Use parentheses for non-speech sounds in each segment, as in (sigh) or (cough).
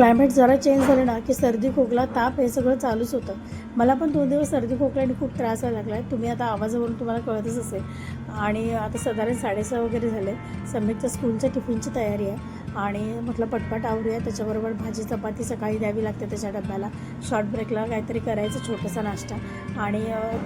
Climate जरा change झालं ना की सर्दी खोकला ताप हे सगळं चालूच होतं. मला पण दोन दिवस सर्दी खोकल्याने खूप त्रास व्हायला लागला आहे तुम्ही आता आवाजावरून तुम्हाला कळतच असेल. आणि आता साधारण साडेसहा वगैरे झाले. सम्यकच्या स्कूलच्या टिफिनची तयारी आहे. आणि म्हटलं पटपट आवरूया त्याच्याबरोबर भाजी चपाती सकाळी द्यावी लागते त्याच्या डब्याला. शॉर्ट ब्रेकला काहीतरी करायचं छोटासा नाश्ता. आणि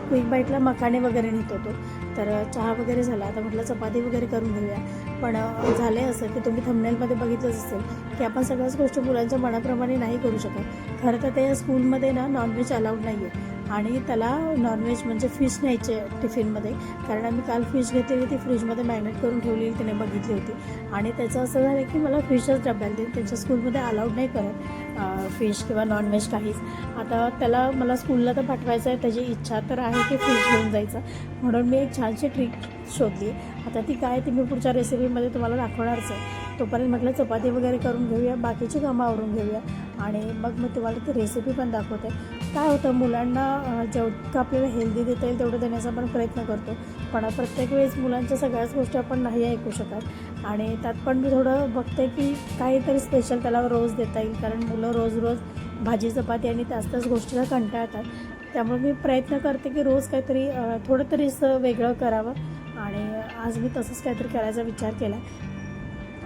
क्विक बाईटला मखाने वगैरे नेत होतो तर चहा वगैरे झाला. आता म्हटलं चपाती वगैरे करून घेऊया. पण झालं आहे असं की तुम्ही थंबनेलमध्ये बघितलंच असेल की आपण सगळ्याच गोष्टी मुलांच्या मनाप्रमाणे नाही करू शकत. खरं तर ते स्कूलमध्ये ना नॉनव्हेज अलाउड नाही आहे आणि त्याला नॉनव्हेज म्हणजे फिश न्यायचे टिफिनमध्ये. कारण आम्ही काल फिश घेतलेली ती फ्रीजमध्ये मॅग्नेट करून ठेवलेली तिने बघितली होती. आणि त्याचं असं झालं की मला फिशच डब्याला देईल त्यांच्या स्कूलमध्ये अलाउड नाही करत फिश किंवा नॉनव्हेज काहीच. आता त्याला मला स्कूलला तर पाठवायचं आहे त्याची इच्छा तर आहे की फिश घेऊन जायचं. म्हणून मी एक छानशी ट्रिक शोधली. आता ती काय ती मी पुढच्या रेसिपीमध्ये तुम्हाला दाखवणारच आहे. तोपर्यंत म्हटलं चपाती वगैरे करून घेऊया बाकीची कामं आवरून घेऊया. आणि मग मी तुम्हाला ती रेसिपी पण दाखवते. काय होतं मुलांना जेवढं आपल्याला हेल्दी देता येईल तेवढं देण्याचा आपण प्रयत्न करतो. पण प्रत्येक वेळेस मुलांच्या सगळ्याच गोष्टी आपण नाही ऐकू शकत. आणि त्यात पण मी थोडं बघते की काहीतरी स्पेशल त्याला रोज देता येईल. कारण मुलं रोज रोज भाजी चपाती आणि त्याच त्याच गोष्टीला कंटाळतात. त्यामुळे मी प्रयत्न करते की रोज काहीतरी थोडं तरी असं वेगळं करावं. आणि आज मी तसंच काहीतरी करायचा विचार केला.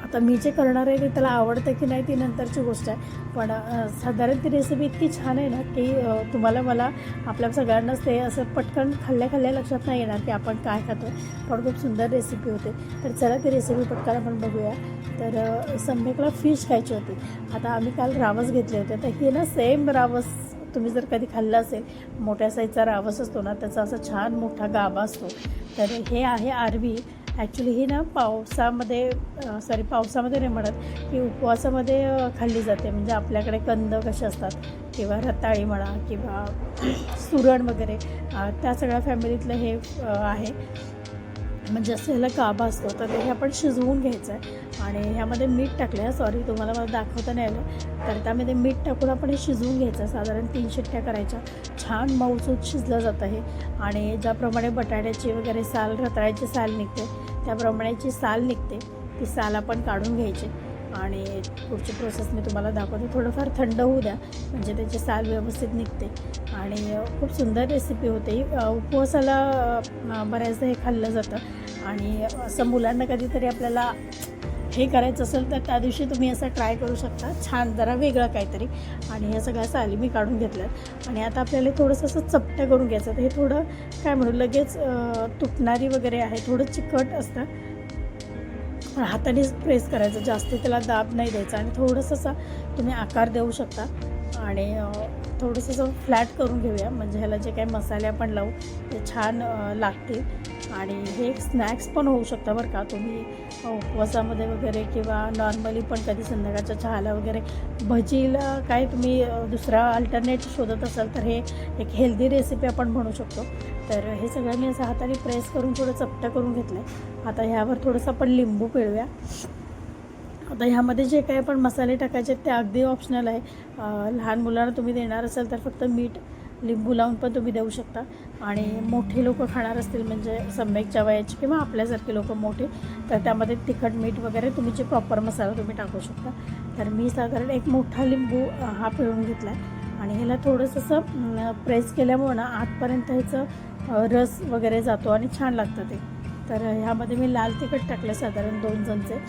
आता मी जे करणार आहे ते त्याला आवडतं की नाही ती नंतरची गोष्ट आहे. पण साधारण ती रेसिपी इतकी छान आहे ना की तुम्हाला मला आपल्या सगळ्यांनाच ते असं पटकन खाल्ल्या खाल्ल्या लक्षात नाही येणार की आपण काय खातो पण खूप सुंदर रेसिपी होते. तर चला ती रेसिपी पटकन आपण बघूया. तर सम्यकला फिश खायची होती. आता आम्ही काल रावस घेतले होते. तर हे ना सेम रावस तुम्ही जर कधी खाल्लं असेल मोठ्या साईजचा रावस असतो ना त्याचा असा छान मोठा गाभा असतो. तर हे आहे आरवी. ॲक्च्युली ही ना पावसामध्ये सॉरी पावसामध्ये नाही म्हणत की उपवासामध्ये खाल्ली जाते. म्हणजे आपल्याकडे कंद कसे असतात किंवा रताळी म्हणा किंवा (clears throat) सुरण वगैरे त्या सगळ्या फॅमिलीतलं हे आहे. म्हणजे असं ह्याला काबा असतो. तर हे आपण शिजवून घ्यायचं आहे. आणि ह्यामध्ये मीठ टाकलं आहे सॉरी तुम्हाला मला दाखवता नाही आलं. तर त्यामध्ये मीठ टाकून आपण हे शिजवून घ्यायचं साधारण तीन शिट्ट्या करायच्या. छान मऊसूत शिजलं जातं हे. आणि ज्याप्रमाणे बटाट्याची वगैरे साल रताळ्याची साल निघते त्याप्रमाणे जी साल निघते. ती साल आपण काढून घ्यायची. आणि पुढची प्रोसेस मी तुम्हाला दाखवते. थोडंफार थंड होऊ द्या. म्हणजे त्याची साल व्यवस्थित निघते. आणि खूप सुंदर रेसिपी होते. उपवासाला बऱ्याचदा हे खाल्लं जातं. आणि असं मुलांना कधीतरी आपल्याला हे करायचं असेल तर त्या दिवशी तुम्ही असं ट्राय करू शकता. छान जरा वेगळं काहीतरी. आणि ह्या सगळ्या साली मी काढून घेतल्यात आणि आता आपल्याला थोडंसं असं चपटं करून घ्यायचं तर हे थोडं काय म्हणू लगेच तुटणारी वगैरे आहे. थोडं चिकट असतं. पण हातानेच प्रेस करायचं. जास्त त्याला दाब नाही द्यायचा. आणि थोडंसं असं तुम्ही आकार देऊ शकता. आणि थोडंसं असं फ्लॅट करून घेऊया. म्हणजे ह्याला जे काही मसाले आपण लावू ते छान लागतील. आणि हे एक स्नॅक्स पण होऊ शकतं बरं का. तुम्ही उपवासामध्ये वगैरे किंवा नॉर्मली पण कधी संध्याकाळच्या चहाला वगैरे भजीला काय तुम्ही दुसरा अल्टरनेट शोधत असाल तर हे एक हेल्दी रेसिपी आपण म्हणू शकतो. तर हे सगळं मी असं हाताने प्रेस करून थोडं चपटं करून घेतलं आहे आता ह्यावर थोडंसं आपण लिंबू पिळूया. आता ह्यामध्ये जे काही आपण मसाले टाकायचे ते अगदी ऑप्शनल आहे. लहान मुलांना तुम्ही देणार असाल तर फक्त मीठ लिंबू लावून पण तुम्ही देऊ शकता. आणि मोठे लोक खाणार असतील म्हणजे सम्यकच्या वयाचे किंवा आपल्यासारखे लोक मोठे तर त्यामध्ये तिखट मीठ वगैरे तुम्ही जे प्रॉपर मसाला तुम्ही टाकू शकता. तर मी साधारण एक मोठा लिंबू हा पिळून घेतला आहे आणि ह्याला थोडंसं असं प्रेस केल्यामुळं ना आतपर्यंत ह्याचं रस वगैरे जातो आणि छान लागतं ते. तर ह्यामध्ये मी लाल तिखट टाकलं साधारण दोन चमचे.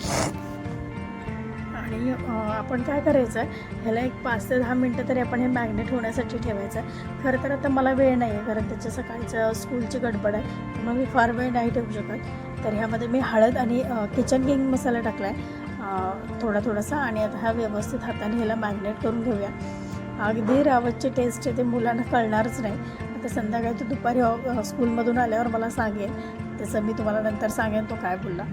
आणि आपण काय करायचं आहे ह्याला एक पाच ते दहा मिनटं तरी आपण हे मॅग्नेट होण्यासाठी ठेवायचं. आहे खरं तर आता मला वेळ नाही आहे कारण त्याच्या सकाळचं स्कूलची गडबड आहे त्यामुळे मी फार वेळ नाही ठेवू शकत. तर ह्यामध्ये मी हळद आणि किचन किंग मसाला टाकला आहे थोडा थोडासा आणि आता हा व्यवस्थित हाताने ह्याला मॅग्नेट करून घेऊया. अगदी रावतची टेस्ट आहे ते मुलांना कळणारच नाही. आता संध्याकाळी तू दुपारी स्कूलमधून आल्यावर मला सांगेल. तसं मी तुम्हाला नंतर सांगेन तो काय बोलला.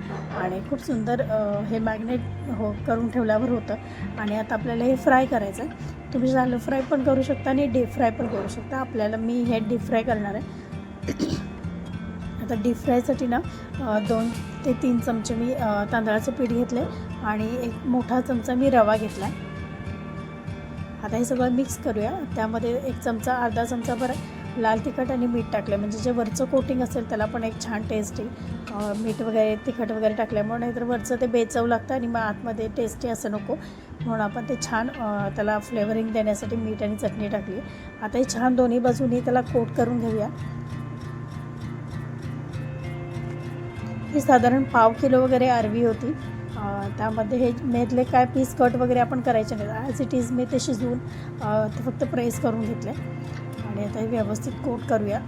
आणि खूप सुंदर हे मॅग्नेट हो करून ठेवल्यावर होतं. आणि आता आपल्याला हे फ्राय करायचं आहे. तुम्ही झालं फ्राय पण करू शकता आणि डीप फ्राय पण करू शकता. आपल्याला मी हे डीप फ्राय करणार आहे. आता डीप फ्रायसाठी ना दोन ते तीन चमचे मी तांदळाचं पीठ घेतलं आहे आणि एक मोठा चमचा मी रवा घेतला आहे आता हे सगळं मिक्स करूया. त्यामध्ये एक चमचा अर्धा चमचा बरं लाल तिखट आणि मीठ टाकलं म्हणजे जे वरचं कोटिंग असेल त्याला पण एक छान टेस्टी मीठ वगैरे तिखट वगैरे टाकल्यामुळे नाहीतर वरचं ते बेचव लागतं आणि मग आतमध्ये टेस्टी असं नको. म्हणून आपण ते छान त्याला फ्लेवरिंग देण्यासाठी मीठ आणि चटणी टाकली. आता हे छान दोन्ही बाजूनी त्याला कोट करून घेऊया. ही साधारण पाव किलो वगैरे अरवी होती. त्यामध्ये हे मेथले काय पीस कट वगैरे आपण करायचे नाही ॲज इट इज मी ते शिजवून ते फक्त प्रेस करून घेतले आणि आता हे व्यवस्थित कोट करूया.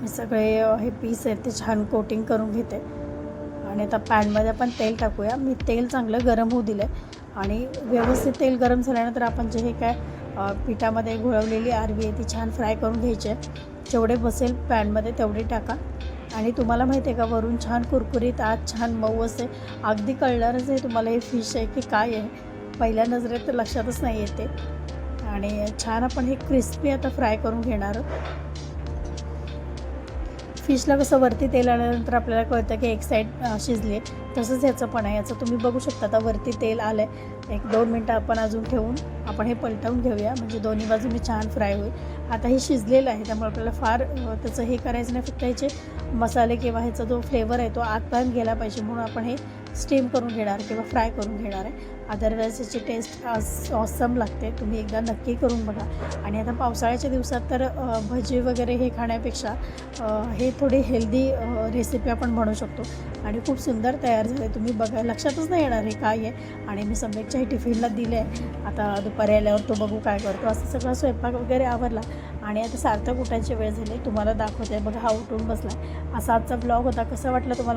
मी सगळे हे पीस आहेत ते छान कोटिंग करून घेते. आणि आता पॅनमध्ये आपण तेल टाकूया. मी तेल चांगलं गरम होऊ दिलं आहे आणि व्यवस्थित तेल गरम झाल्यानंतर आपण जे हे काय पिठामध्ये घोळवलेली आरवी आहे ती छान फ्राय करून घ्यायची आहे. जेवढे बसेल पॅनमध्ये तेवढे टाका. आणि तुम्हाला माहिती आहे का वरून छान कुरकुरीत आत छान मऊ असे. अगदी कळणारच आहे तुम्हाला हे फिश आहे की काय आहे. पहिल्या नजरेत तर लक्षातच नाही येते. आणि छान आपण हे क्रिस्पी आता फ्राय करून घेणार. आहोत. फिशला कसं वरती तेल आल्यानंतर आपल्याला कळतं की एक साईड शिजली तसंच ह्याचं पण आहे. याचं तुम्ही बघू शकता. आता वरती तेल आलं आहे एक दोन मिनटं आपण अजून ठेवून आपण हे पलटवून घेऊया. म्हणजे दोन्ही बाजूनी छान फ्राय होईल. आता हे शिजलेलं आहे. त्यामुळे आपल्याला फार त्याचं हे करायचं नाही. फक्त ह्याचे मसाले किंवा ह्याचा जो फ्लेवर आहे तो आतपर्यंत गेला पाहिजे. म्हणून आपण हे स्टीम करून घेणार किंवा फ्राय करून घेणार आहे. अदरवाईज याची टेस्ट ऑसम लागते. तुम्ही एकदा नक्की करून बघा. आणि आता पावसाळ्याच्या दिवसात तर भजी वगैरे हे खाण्यापेक्षा हे थोडी हेल्दी रेसिपी आपण म्हणू शकतो. आणि खूप सुंदर तयार झाले. तुम्ही बघा लक्षातच नाही येणार हे काय आहे. आणि मी सम्यकच्याही टिफिनला दिलं. आहे आता दुपारी आल्यावर तो बघू काय करतो. असं सगळं स्वयंपाक वगैरे आवरला. आणि आता सार्थक उठायची वेळ झाली. तुम्हाला दाखवते. बघा हा उठून बसला असा आजचा ब्लॉग होता. कसं वाटलं तुम्हाला?